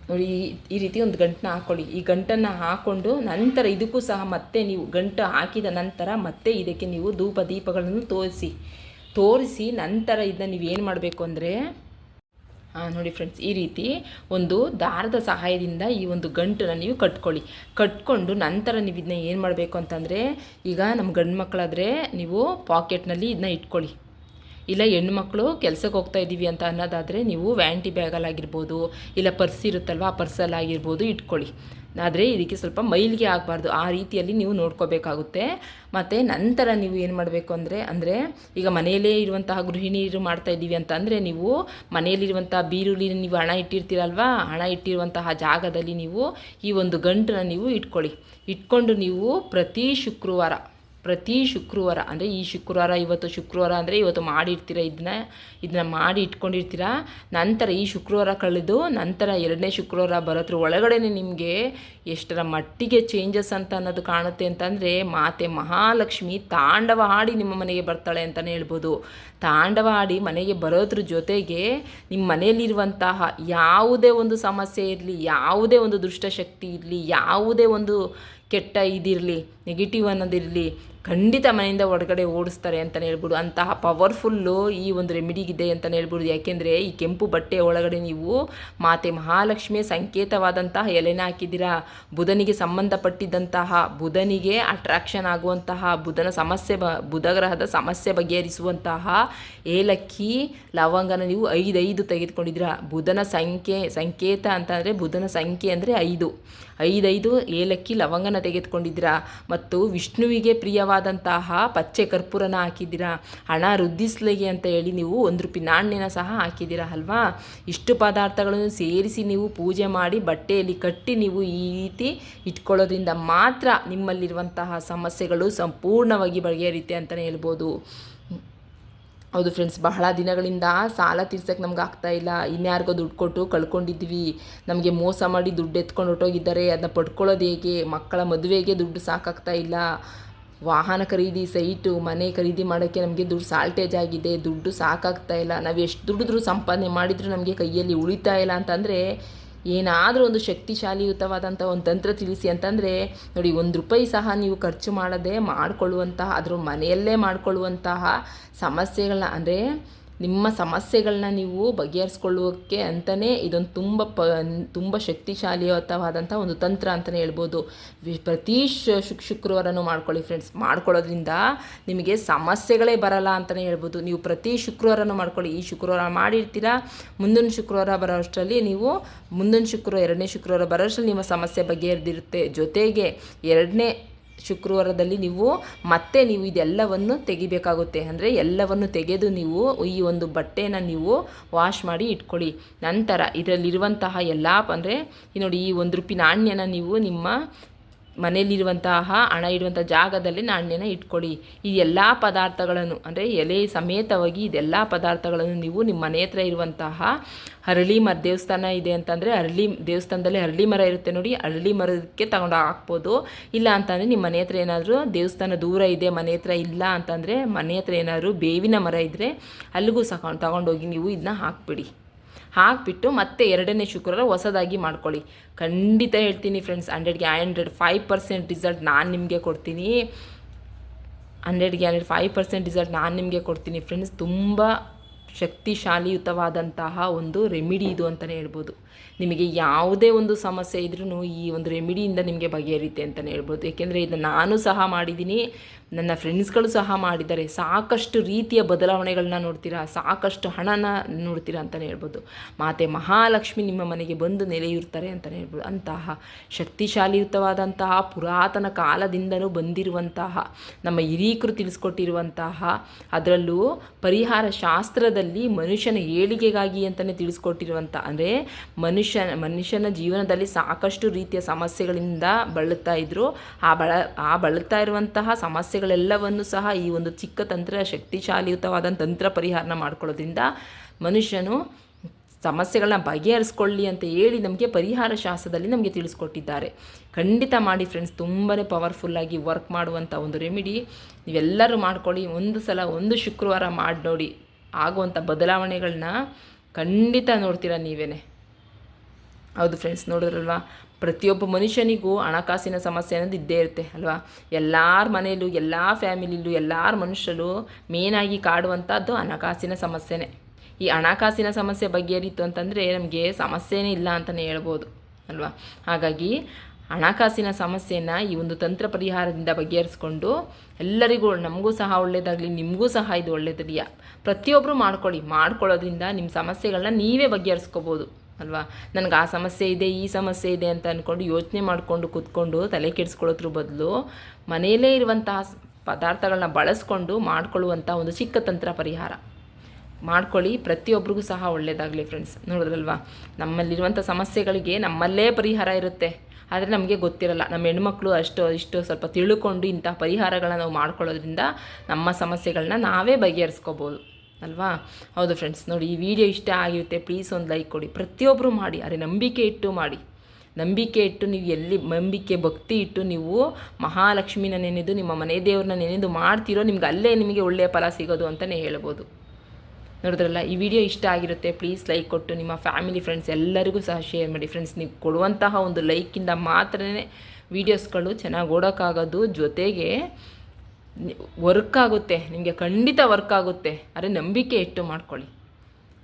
ನೋಡಿ, ಈ- ರೀತಿ ಒಂದು ಗಂಟನ್ನ ಹಾಕ್ಕೊಳ್ಳಿ ಈ ಗಂಟನ್ನು ಹಾಕ್ಕೊಂಡು ನಂತರ ಇದಕ್ಕೂ ಸಹ ಮತ್ತೆ ನೀವು ಗಂಟು ಹಾಕಿದ ನಂತರ ಮತ್ತೆ ಇದಕ್ಕೆ ನೀವು ಧೂಪ ದೀಪಗಳನ್ನು ತೋರಿಸಿ. ತೋರಿಸಿ ನಂತರ ಇದನ್ನ ನೀವು ಏನು ಮಾಡಬೇಕು ಅಂದರೆ ಹಾಂ ನೋಡಿ ಫ್ರೆಂಡ್ಸ್ ಈ ರೀತಿ ಒಂದು ದಾರದ ಸಹಾಯದಿಂದ ಈ ಒಂದು ಗಂಟನ್ನು ನೀವು ಕಟ್ಕೊಳ್ಳಿ. ಕಟ್ಕೊಂಡು ನಂತರ ನೀವು ಇದನ್ನ ಏನು ಮಾಡಬೇಕು ಅಂತಂದರೆ, ಈಗ ನಮ್ಮ ಗಂಡು ಮಕ್ಕಳಾದರೆ ನೀವು ಪಾಕೆಟ್ನಲ್ಲಿ ಇದನ್ನ ಇಟ್ಕೊಳ್ಳಿ. ಇಲ್ಲ ಹೆಣ್ಮಕ್ಳು ಕೆಲಸಕ್ಕೆ ಹೋಗ್ತಾ ಇದ್ದೀವಿ ಅಂತ ಅನ್ನೋದಾದರೆ ನೀವು ವ್ಯಾಂಟಿ ಬ್ಯಾಗಲ್ಲಾಗಿರ್ಬೋದು, ಇಲ್ಲ ಪರ್ಸ್ ಇರುತ್ತಲ್ವ, ಆ ಪರ್ಸಲ್ಲಾಗಿರ್ಬೋದು ಇಟ್ಕೊಳ್ಳಿ. ಆದರೆ ಇದಕ್ಕೆ ಸ್ವಲ್ಪ ಮೈಲಿಗೆ ಆಗಬಾರ್ದು. ಆ ರೀತಿಯಲ್ಲಿ ನೀವು ನೋಡ್ಕೋಬೇಕಾಗುತ್ತೆ. ಮತ್ತು ನಂತರ ನೀವು ಏನು ಮಾಡಬೇಕು ಅಂದರೆ ಅಂದರೆ ಈಗ ಮನೆಯಲ್ಲೇ ಇರುವಂತಹ ಗೃಹಿಣಿಯರು ಮಾಡ್ತಾ ಇದ್ದೀವಿ ಅಂತ ಅಂದರೆ ನೀವು ಮನೆಯಲ್ಲಿರುವಂಥ ಬೀರುಲಿ ನೀವು ಹಣ ಇಟ್ಟಿರ್ತೀರಲ್ವಾ, ಹಣ ಇಟ್ಟಿರುವಂತಹ ಜಾಗದಲ್ಲಿ ನೀವು ಈ ಒಂದು ಗಂಟನ್ನು ನೀವು ಇಟ್ಕೊಳ್ಳಿ. ಇಟ್ಕೊಂಡು ನೀವು ಪ್ರತಿ ಶುಕ್ರವಾರ ಪ್ರತಿ ಶುಕ್ರವಾರ, ಅಂದರೆ ಈ ಶುಕ್ರವಾರ, ಇವತ್ತು ಶುಕ್ರವಾರ ಅಂದರೆ ಇವತ್ತು ಮಾಡಿರ್ತೀರ ಇದನ್ನ ಇದನ್ನ ಮಾಡಿ ಇಟ್ಕೊಂಡಿರ್ತೀರ. ನಂತರ ಈ ಶುಕ್ರವಾರ ಕಳೆದು ನಂತರ ಎರಡನೇ ಶುಕ್ರವಾರ ಬರೋದ್ರ ಒಳಗಡೆ ನಿಮಗೆ ಎಷ್ಟರ ಮಟ್ಟಿಗೆ ಚೇಂಜಸ್ ಅಂತ ಅನ್ನೋದು ಕಾಣುತ್ತೆ ಅಂತಂದರೆ, ಮಾತೆ ಮಹಾಲಕ್ಷ್ಮಿ ತಾಂಡವ ಹಾಡಿ ನಿಮ್ಮ ಮನೆಗೆ ಬರ್ತಾಳೆ ಅಂತಲೇ ಹೇಳ್ಬೋದು. ತಾಂಡವ ಆಡಿ ಮನೆಗೆ ಬರೋದ್ರ ಜೊತೆಗೆ ನಿಮ್ಮ ಮನೆಯಲ್ಲಿರುವಂತಹ ಯಾವುದೇ ಒಂದು ಸಮಸ್ಯೆ ಇರಲಿ, ಯಾವುದೇ ಒಂದು ದುಷ್ಟಶಕ್ತಿ ಇರಲಿ, ಯಾವುದೇ ಒಂದು ಕೆಟ್ಟ ಇದಿರಲಿ ನೆಗೆಟಿವ್ ಅನ್ನೋದಿರಲಿ ಖಂಡಿತ ಮನೆಯಿಂದ ಹೊರಗಡೆ ಓಡಿಸ್ತಾರೆ ಅಂತಲೇ ಹೇಳ್ಬೋದು. ಅಂತಹ ಪವರ್ಫುಲ್ಲು ಈ ಒಂದು ರೆಮಿಡಿಗಿದೆ ಅಂತ ಹೇಳ್ಬೋದು. ಯಾಕೆಂದರೆ ಈ ಕೆಂಪು ಬಟ್ಟೆ ಒಳಗಡೆ ನೀವು ಮಾತೆ ಮಹಾಲಕ್ಷ್ಮಿಯ ಸಂಕೇತವಾದಂತಹ ಎಲೆನ ಹಾಕಿದ್ದೀರಾ? ಬುಧನಿಗೆ ಸಂಬಂಧಪಟ್ಟಿದ್ದಂತಹ, ಬುಧನಿಗೆ ಅಟ್ರಾಕ್ಷನ್ ಆಗುವಂತಹ, ಬುಧನ ಸಮಸ್ಯೆ ಬ, ಬುಧಗ್ರಹದ ಸಮಸ್ಯೆ ಬಗೆಹರಿಸುವಂತಹ ಏಲಕ್ಕಿ, ಲವಂಗನ ನೀವು ಐದೈದು ತೆಗೆದುಕೊಂಡಿದ್ದೀರಾ? ಬುಧನ ಸಂಖ್ಯೆ ಸಂಕೇತ ಅಂತಂದರೆ ಬುಧನ ಸಂಖ್ಯೆ ಅಂದರೆ ಐದು. ಐದೈದು ಏಲಕ್ಕಿ, ಲವಂಗನ ತೆಗೆದುಕೊಂಡಿದ್ದೀರಾ? ಮತ್ತು ವಿಷ್ಣುವಿಗೆ ಪ್ರಿಯವಾದಂತಹ ಪಚ್ಚೆ ಕರ್ಪೂರನ ಹಾಕಿದ್ದೀರಾ? ಹಣ ವೃದ್ಧಿಸ್ಲಿಗೆ ಅಂತ ಹೇಳಿ ನೀವು ಒಂದು ರೂಪಿ ನಾಣ್ಯನ ಸಹ ಹಾಕಿದ್ದೀರಾ ಅಲ್ವಾ? ಇಷ್ಟು ಪದಾರ್ಥಗಳನ್ನು ಸೇರಿಸಿ ನೀವು ಪೂಜೆ ಮಾಡಿ ಬಟ್ಟೆಯಲ್ಲಿ ಕಟ್ಟಿ ನೀವು ಈ ರೀತಿ ಇಟ್ಕೊಳ್ಳೋದ್ರಿಂದ ಮಾತ್ರ ನಿಮ್ಮಲ್ಲಿರುವಂತಹ ಸಮಸ್ಯೆಗಳು ಸಂಪೂರ್ಣವಾಗಿ ಬಗೆಹರಿಯುತ್ತೆ ಅಂತಲೇ ಹೇಳ್ಬೋದು. ಹೌದು ಫ್ರೆಂಡ್ಸ್ ಬಹಳ ದಿನಗಳಿಂದ ಸಾಲ ತೀರ್ಸಕ್ಕೆ ನಮ್ಗೆ ಆಗ್ತಾ ಇಲ್ಲ. ಇನ್ಯಾರಿಗೋ ದುಡ್ಡು ಕೊಟ್ಟು ಕಳ್ಕೊಂಡಿದ್ವಿ. ನಮಗೆ ಮೋಸ ಮಾಡಿ ದುಡ್ಡು ಎತ್ಕೊಂಡು ಹೊಟ್ಟೋಗಿದ್ದಾರೆ ಅದನ್ನ ಪಡ್ಕೊಳ್ಳೋದು ಹೇಗೆ? ಮಕ್ಕಳ ಮದುವೆಗೆ ದುಡ್ಡು ಸಾಕಾಗ್ತಾ ಇಲ್ಲ. ವಾಹನ ಖರೀದಿ, ಸೈಟು, ಮನೆ ಖರೀದಿ ಮಾಡೋಕ್ಕೆ ನಮಗೆ ದುಡ್ಡು ಸಾಲ್ಟೇಜ್ ಆಗಿದೆ, ದುಡ್ಡು ಸಾಕಾಗ್ತಾ ಇಲ್ಲ. ನಾವು ಎಷ್ಟು ದುಡಿದ್ರೂ ಸಂಪಾದನೆ ಮಾಡಿದರೂ ನಮಗೆ ಕೈಯಲ್ಲಿ ಉಳಿತಾ ಇಲ್ಲ ಅಂತಂದರೆ, ಏನಾದರೂ ಒಂದು ಶಕ್ತಿಶಾಲಿಯುತವಾದಂಥ ಒಂದು ತಂತ್ರ ತಿಳಿಸಿ ಅಂತಂದರೆ, ನೋಡಿ, ಒಂದು ರೂಪಾಯಿ ಸಹ ನೀವು ಖರ್ಚು ಮಾಡದೆ ಮಾಡಿಕೊಳ್ಳುವಂತಹ, ಅದ್ರ ಮನೆಯಲ್ಲೇ ಮಾಡಿಕೊಳ್ಳುವಂತಹ ಸಮಸ್ಯೆಗಳನ್ನ, ಅಂದರೆ ನಿಮ್ಮ ಸಮಸ್ಯೆಗಳನ್ನ ನೀವು ಬಗೆಹರಿಸ್ಕೊಳ್ಳೋಕ್ಕೆ ಅಂತಲೇ ಇದೊಂದು ತುಂಬ ಪ, ತುಂಬ ಶಕ್ತಿಶಾಲಿಯುತವಾದಂಥ ಒಂದು ತಂತ್ರ ಅಂತಲೇ ಹೇಳ್ಬೋದು. ಪ್ರತಿ ಶುಕ್ರವಾರನೂ ಮಾಡ್ಕೊಳ್ಳಿ ಫ್ರೆಂಡ್ಸ್ ಮಾಡ್ಕೊಳ್ಳೋದ್ರಿಂದ ನಿಮಗೆ ಸಮಸ್ಯೆಗಳೇ ಬರಲ್ಲ ಅಂತಲೇ ಹೇಳ್ಬೋದು. ನೀವು ಪ್ರತಿ ಶುಕ್ರವಾರನೂ ಮಾಡ್ಕೊಳ್ಳಿ. ಈ ಶುಕ್ರವಾರ ಮಾಡಿರ್ತೀರಾ, ಮುಂದಿನ ಶುಕ್ರವಾರ ಬರೋ ಅಷ್ಟರಲ್ಲಿ ನೀವು ಮುಂದಿನ ಶುಕ್ರವಾರ, ಎರಡನೇ ಶುಕ್ರವಾರ ಬರೋ ಅಷ್ಟರಲ್ಲಿ ನಿಮ್ಮ ಸಮಸ್ಯೆ ಬಗೆಹರಿದಿರುತ್ತೆ. ಜೊತೆಗೆ ಎರಡನೇ ಶುಕ್ರವಾರದಲ್ಲಿ ನೀವು ಮತ್ತೆ ನೀವು ಇದೆಲ್ಲವನ್ನು ತೆಗಿಬೇಕಾಗುತ್ತೆ. ಅಂದರೆ ಎಲ್ಲವನ್ನು ತೆಗೆದು ನೀವು ಈ ಒಂದು ಬಟ್ಟೆನ ನೀವು ವಾಶ್ ಮಾಡಿ ಇಟ್ಕೊಳ್ಳಿ. ನಂತರ ಇದರಲ್ಲಿರುವಂತಹ ಎಲ್ಲ, ಅಂದರೆ ನೋಡಿ ಈ ಒಂದು ರೂಪಿ ನಾಣ್ಯನ ನೀವು ನಿಮ್ಮ ಮನೆಯಲ್ಲಿರುವಂತಹ ಹಣ ಇಡುವಂಥ ಜಾಗದಲ್ಲಿ ನಾಣ್ಯನ ಇಟ್ಕೊಳ್ಳಿ. ಈ ಎಲ್ಲ ಪದಾರ್ಥಗಳನ್ನು, ಅಂದರೆ ಎಲೆ ಸಮೇತವಾಗಿ ಇದೆಲ್ಲ ಪದಾರ್ಥಗಳನ್ನು ನೀವು ನಿಮ್ಮ ಮನೆ ಹತ್ರ ಇರುವಂತಹ ಹರಳಿ ಮರ ದೇವಸ್ಥಾನ ಇದೆ ಅಂತಂದರೆ ಅರಳಿ ದೇವಸ್ಥಾನದಲ್ಲಿ ಅರಳಿ ಮರ ಇರುತ್ತೆ ನೋಡಿ ಅರಳಿ ಮರಕ್ಕೆ ತಗೊಂಡು ಹಾಕ್ಬೋದು. ಇಲ್ಲ ಅಂತಂದರೆ ನಿಮ್ಮ ಮನೆ ಹತ್ರ ಏನಾದರೂ ದೇವಸ್ಥಾನ ದೂರ ಇದೆ, ಮನೆ ಹತ್ರ ಇಲ್ಲ ಅಂತಂದರೆ ಮನೆ ಹತ್ರ ಏನಾದರೂ ಬೇವಿನ ಮರ ಇದ್ದರೆ ಅಲ್ಲಿಗೂ ಸಹ ತಗೊಂಡೋಗಿ ನೀವು ಇದನ್ನ ಹಾಕ್ಬಿಡಿ. ಹಾಕಿಬಿಟ್ಟು ಮತ್ತೆ ಎರಡನೇ ಶುಕ್ರವಾರ ಹೊಸದಾಗಿ ಮಾಡ್ಕೊಳ್ಳಿ. ಖಂಡಿತ ಹೇಳ್ತೀನಿ ಫ್ರೆಂಡ್ಸ್ ಹಂಡ್ರೆಡ್ಗೆ ಹಂಡ್ರೆಡ್ ಫೈವ್ ಪರ್ಸೆಂಟ್ ರಿಸಲ್ಟ್ ನಾನು ನಿಮಗೆ ಕೊಡ್ತೀನಿ. ಹಂಡ್ರೆಡ್ಗೆ ಹಂಡ್ರೆಡ್ ಫೈವ್ ಪರ್ಸೆಂಟ್ ರಿಸಲ್ಟ್ ನಾನು ನಿಮಗೆ ಕೊಡ್ತೀನಿ ಫ್ರೆಂಡ್ಸ್ ತುಂಬ ಶಕ್ತಿಶಾಲಿಯುತವಾದಂತಹ ಒಂದು ರೆಮಿಡಿ ಇದು ಅಂತಲೇ ಹೇಳ್ಬೋದು. ನಿಮಗೆ ಯಾವುದೇ ಒಂದು ಸಮಸ್ಯೆ ಇದ್ರೂ ಈ ಒಂದು ರೆಮಿಡಿಯಿಂದ ನಿಮಗೆ ಬಗೆಹರಿಯುತ್ತೆ ಅಂತಲೇ ಹೇಳ್ಬೋದು. ಏಕೆಂದರೆ ಇದನ್ನು ನಾನು ಸಹ ಮಾಡಿದ್ದೀನಿ. ನನ್ನ ಫ್ರೆಂಡ್ಸ್ಗಳು ಸಹ ಮಾಡಿದ್ದಾರೆ ಸಾಕಷ್ಟು ರೀತಿಯ ಬದಲಾವಣೆಗಳನ್ನ ನೋಡ್ತೀರಾ, ಸಾಕಷ್ಟು ಹಣನ ನೋಡ್ತೀರಾ ಅಂತಲೇ ಹೇಳ್ಬೋದು. ಮಾತೆ ಮಹಾಲಕ್ಷ್ಮಿ ನಿಮ್ಮ ಮನೆಗೆ ಬಂದು ನೆಲೆಯಿರ್ತಾರೆ ಅಂತಲೇ ಹೇಳ್ಬೋದು. ಅಂತಹ ಶಕ್ತಿಶಾಲಿಯುತವಾದಂತಹ ಪುರಾತನ ಕಾಲದಿಂದಲೂ ಬಂದಿರುವಂತಹ, ನಮ್ಮ ಹಿರೀಕರು ತಿಳಿಸ್ಕೊಟ್ಟಿರುವಂತಹ, ಅದರಲ್ಲೂ ಪರಿಹಾರ ಶಾಸ್ತ್ರದಲ್ಲಿ ಮನುಷ್ಯನ ಏಳಿಗೆಗಾಗಿ ಅಂತಲೇ ತಿಳಿಸ್ಕೊಟ್ಟಿರುವಂಥ ಅಂದರೆ ಮನುಷ್ಯ, ಮನುಷ್ಯನ ಜೀವನದಲ್ಲಿ ಸಾಕಷ್ಟು ರೀತಿಯ ಸಮಸ್ಯೆಗಳಿಂದ ಬಳಲುತ್ತಾ ಇದ್ದರು ಆ ಬಳ, ಆ ಬಳಲ್ತಾ ಇರುವಂತಹ ಸಮಸ್ಯೆಗಳೆಲ್ಲವನ್ನು ಸಹ ಈ ಒಂದು ಚಿಕ್ಕ ತಂತ್ರ ಶಕ್ತಿಶಾಲಿಯುತವಾದ ತಂತ್ರ ಪರಿಹಾರನ ಮಾಡ್ಕೊಳ್ಳೋದ್ರಿಂದ ಮನುಷ್ಯನು ಸಮಸ್ಯೆಗಳನ್ನ ಬಗೆಹರಿಸ್ಕೊಳ್ಳಿ ಅಂತ ಹೇಳಿ ನಮಗೆ ಪರಿಹಾರ ಶಾಸ್ತ್ರದಲ್ಲಿ ನಮಗೆ ತಿಳಿಸ್ಕೊಟ್ಟಿದ್ದಾರೆ. ಖಂಡಿತ ಮಾಡಿ ಫ್ರೆಂಡ್ಸ್ ತುಂಬಾ ಪವರ್ಫುಲ್ಲಾಗಿ ವರ್ಕ್ ಮಾಡುವಂಥ ಒಂದು ರೆಮಿಡಿ ನೀವೆಲ್ಲರೂ ಮಾಡ್ಕೊಳ್ಳಿ. ಒಂದು ಸಲ, ಒಂದು ಶುಕ್ರವಾರ ಮಾಡಿ ನೋಡಿ. ಆಗುವಂಥ ಬದಲಾವಣೆಗಳನ್ನ ಖಂಡಿತ ನೋಡ್ತೀರಾ ನೀವೇ ಹೌದು ಫ್ರೆಂಡ್ಸ್ ನೋಡಿದ್ರಲ್ವಾ? ಪ್ರತಿಯೊಬ್ಬ ಮನುಷ್ಯನಿಗೂ ಹಣಕಾಸಿನ ಸಮಸ್ಯೆ ಅನ್ನೋದು ಇದ್ದೇ ಇರುತ್ತೆ, ಅಲ್ವಾ? ಎಲ್ಲರ ಮನೆಯಲ್ಲೂ, ಎಲ್ಲ ಫ್ಯಾಮಿಲಿಲೂ, ಎಲ್ಲರ ಮನುಷ್ಯರು ಮೇನಾಗಿ ಕಾಡುವಂಥದ್ದು ಹಣಕಾಸಿನ ಸಮಸ್ಯೆನೇ. ಈ ಹಣಕಾಸಿನ ಸಮಸ್ಯೆ ಬಗೆಹರಿತು ಅಂತಂದರೆ ನಮಗೆ ಸಮಸ್ಯೆನೇ ಇಲ್ಲ ಅಂತಲೇ ಹೇಳ್ಬೋದು, ಅಲ್ವಾ? ಹಾಗಾಗಿ ಹಣಕಾಸಿನ ಸಮಸ್ಯೆನ ಈ ಒಂದು ತಂತ್ರ ಪರಿಹಾರದಿಂದ ಬಗೆಹರಿಸ್ಕೊಂಡು ಎಲ್ಲರಿಗೂ, ನಮಗೂ ಸಹ ಒಳ್ಳೆಯದಾಗಲಿ ನಿಮಗೂ ಸಹ ಇದು ಒಳ್ಳೆಯದಿದೆಯಾ ಪ್ರತಿಯೊಬ್ಬರು ಮಾಡ್ಕೊಳ್ಳಿ. ಮಾಡ್ಕೊಳ್ಳೋದ್ರಿಂದ ನಿಮ್ಮ ಸಮಸ್ಯೆಗಳನ್ನ ನೀವೇ ಬಗೆಹರಿಸ್ಕೋಬೋದು. ಅಲ್ವಾ? ನನಗೆ ಆ ಸಮಸ್ಯೆ ಇದೆ, ಈ ಸಮಸ್ಯೆ ಇದೆ ಅಂತ ಅಂದ್ಕೊಂಡು ಯೋಚನೆ ಮಾಡಿಕೊಂಡು ಕೂತ್ಕೊಂಡು ತಲೆ ಕೆಡಿಸ್ಕೊಳ್ಳೋದ್ರ ಬದಲು ಮನೆಯಲ್ಲೇ ಇರುವಂತಹ ಪದಾರ್ಥಗಳನ್ನ ಬಳಸ್ಕೊಂಡು ಮಾಡ್ಕೊಳ್ಳುವಂಥ ಒಂದು ಚಿಕ್ಕ ತಂತ್ರ ಪರಿಹಾರ. ಮಾಡ್ಕೊಳ್ಳಿ ಪ್ರತಿಯೊಬ್ಬರಿಗೂ ಸಹ ಒಳ್ಳೆಯದಾಗಲಿ ಫ್ರೆಂಡ್ಸ್. ನೋಡಿದ್ರಲ್ವಾ? ನಮ್ಮಲ್ಲಿರುವಂಥ ಸಮಸ್ಯೆಗಳಿಗೆ ನಮ್ಮಲ್ಲೇ ಪರಿಹಾರ ಇರುತ್ತೆ. ಆದರೆ ನಮಗೆ ಗೊತ್ತಿರಲ್ಲ. ನಮ್ಮ ಹೆಣ್ಮಕ್ಳು ಅಷ್ಟು, ಇಷ್ಟು ಸ್ವಲ್ಪ ತಿಳ್ಕೊಂಡು ಇಂಥ ಪರಿಹಾರಗಳನ್ನ ನಾವು ಮಾಡ್ಕೊಳ್ಳೋದ್ರಿಂದ ನಮ್ಮ ಸಮಸ್ಯೆಗಳನ್ನ ನಾವೇ ಬಗೆಹರಿಸ್ಕೋಬೋದು. ಅಲ್ವಾ ಹೌದು ಫ್ರೆಂಡ್ಸ್ ನೋಡಿ ಈ ವಿಡಿಯೋ ಇಷ್ಟ ಆಗಿರುತ್ತೆ ಪ್ಲೀಸ್ ಒಂದು ಲೈಕ್ ಕೊಡಿ. ಪ್ರತಿಯೊಬ್ಬರು ಮಾಡಿ, ಅರೆ ನಂಬಿಕೆ ಇಟ್ಟು ಮಾಡಿ. ನಂಬಿಕೆ ಇಟ್ಟು ನೀವು ಎಲ್ಲಿ, ನಂಬಿಕೆ, ಭಕ್ತಿ ಇಟ್ಟು ನೀವು ಮಹಾಲಕ್ಷ್ಮಿನ ನೆನೆದು, ನಿಮ್ಮ ಮನೆ ದೇವ್ರನ್ನ ನೆನೆದು ಮಾಡ್ತಿರೋ, ನಿಮ್ಗೆ ಅಲ್ಲೇ ನಿಮಗೆ ಒಳ್ಳೆಯ ಫಲ ಸಿಗೋದು ಅಂತಲೇ ಹೇಳ್ಬೋದು. ನೋಡಿದ್ರಲ್ಲ, ಈ ವಿಡಿಯೋ ಇಷ್ಟ ಆಗಿರುತ್ತೆ ಪ್ಲೀಸ್ ಲೈಕ್ ಕೊಟ್ಟು ನಿಮ್ಮ ಫ್ಯಾಮಿಲಿ ಫ್ರೆಂಡ್ಸ್ ಎಲ್ಲರಿಗೂ ಸಹ ಶೇರ್ ಮಾಡಿ. ಫ್ರೆಂಡ್ಸ್ ನೀವು ಕೊಡುವಂತಹ ಒಂದು ಲೈಕಿಂದ ಮಾತ್ರನೇ ವೀಡಿಯೋಸ್ಗಳು ಚೆನ್ನಾಗಿ ಓಡೋಕ್ಕಾಗೋದು. ಜೊತೆಗೆ ವರ್ಕ್ ಆಗುತ್ತೆ, ನಿಮಗೆ ಖಂಡಿತ ವರ್ಕ್ ಆಗುತ್ತೆ ಅರೆ ನಂಬಿಕೆ ಇಟ್ಟು ಮಾಡ್ಕೊಳ್ಳಿ.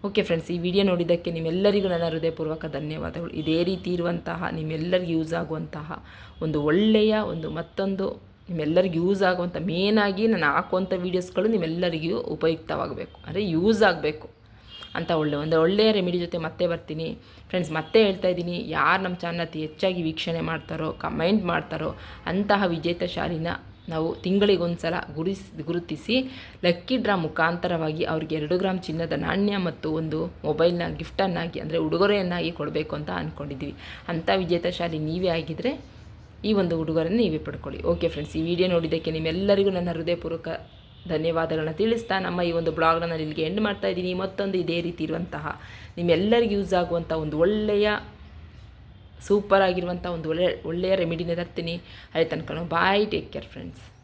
ಓಕೆ ಫ್ರೆಂಡ್ಸ್ ಈ ವಿಡಿಯೋ ನೋಡಿದ್ದಕ್ಕೆ ನಿಮ್ಮೆಲ್ಲರಿಗೂ ನನ್ನ ಹೃದಯಪೂರ್ವಕ ಧನ್ಯವಾದಗಳು. ಇದೇ ರೀತಿ ಇರುವಂತಹ, ನಿಮ್ಮೆಲ್ಲರಿಗೂ ಯೂಸ್ ಆಗುವಂತಹ ಒಂದು ಒಳ್ಳೆಯ ಒಂದು ಮತ್ತೊಂದು ನಿಮ್ಮೆಲ್ಲರಿಗೂ ಯೂಸ್ ಆಗುವಂಥ ಮೇನಾಗಿ ನಾನು ಹಾಕುವಂಥ ವೀಡಿಯೋಸ್ಗಳು ನಿಮ್ಮೆಲ್ಲರಿಗೂ ಉಪಯುಕ್ತವಾಗಬೇಕು. ಅಂದರೆ ಯೂಸ್ ಆಗಬೇಕು. ಅಂತ ಒಳ್ಳೆ, ಒಂದು ಒಳ್ಳೆಯ ರೆಮಿಡಿ ಜೊತೆ ಮತ್ತೆ ಬರ್ತೀನಿ. ಫ್ರೆಂಡ್ಸ್ ಮತ್ತೆ ಹೇಳ್ತಾ ಇದ್ದೀನಿ, ಯಾರು ನಮ್ಮ ಚಾನಲ್ ಅತಿ ಹೆಚ್ಚಾಗಿ ವೀಕ್ಷಣೆ ಮಾಡ್ತಾರೋ ಕಮೆಂಟ್ ಮಾಡ್ತಾರೋ, ಅಂತಹ ವಿಜೇತ ಶಾಲಿನ ನಾವು ತಿಂಗಳಿಗೊಂದು ಸಲ ಗುರುತಿಸಿ ಲಕ್ಕಿ ಡ್ರಾ ಮುಖಾಂತರವಾಗಿ ಅವ್ರಿಗೆ ಎರಡು ಗ್ರಾಮ್ ಚಿನ್ನದ ನಾಣ್ಯ ಮತ್ತು ಒಂದು ಮೊಬೈಲ್ನ ಗಿಫ್ಟನ್ನಾಗಿ ಅಂದರೆ ಉಡುಗೊರೆಯನ್ನಾಗಿ ಕೊಡಬೇಕು ಅಂತ ಅಂದ್ಕೊಂಡಿದ್ದೀವಿ ಅಂಥ ವಿಜೇತ ಶಾಲಿ ನೀವೇ ಆಗಿದ್ದರೆ ಈ ಒಂದು ಉಡುಗೊರೆಯನ್ನು ನೀವೇ ಪಡ್ಕೊಳ್ಳಿ. ಓಕೆ ಫ್ರೆಂಡ್ಸ್ ಈ ವಿಡಿಯೋ ನೋಡಿದ್ದಕ್ಕೆ ನಿಮ್ಮೆಲ್ಲರಿಗೂ ನನ್ನ ಹೃದಯಪೂರ್ವಕ ಧನ್ಯವಾದಗಳನ್ನ ತಿಳಿಸ್ತಾ ನಮ್ಮ ಈ ಒಂದು ಬ್ಲಾಗ್ನ ನಾನು ಇಲ್ಲಿಗೆ ಎಂಡ್ ಮಾಡ್ತಾ ಇದ್ದೀನಿ. ಮತ್ತೊಂದು ಇದೇ ರೀತಿ ಇರುವಂತಹ ನಿಮ್ಮೆಲ್ಲರಿಗೂ ಯೂಸ್ ಆಗುವಂಥ ಒಂದು ಒಳ್ಳೆಯ ಸೂಪರ್ ಆಗಿರುವಂಥ ಒಂದು ಒಳ್ಳೆಯ ಒಳ್ಳೆಯ ರೆಮಿಡಿನೇ ತರ್ತೀನಿ. ಅಲ್ಲಿ ತನಕ ಬಾಯ್ ಟೇಕ್ ಕೇರ್ ಫ್ರೆಂಡ್ಸ್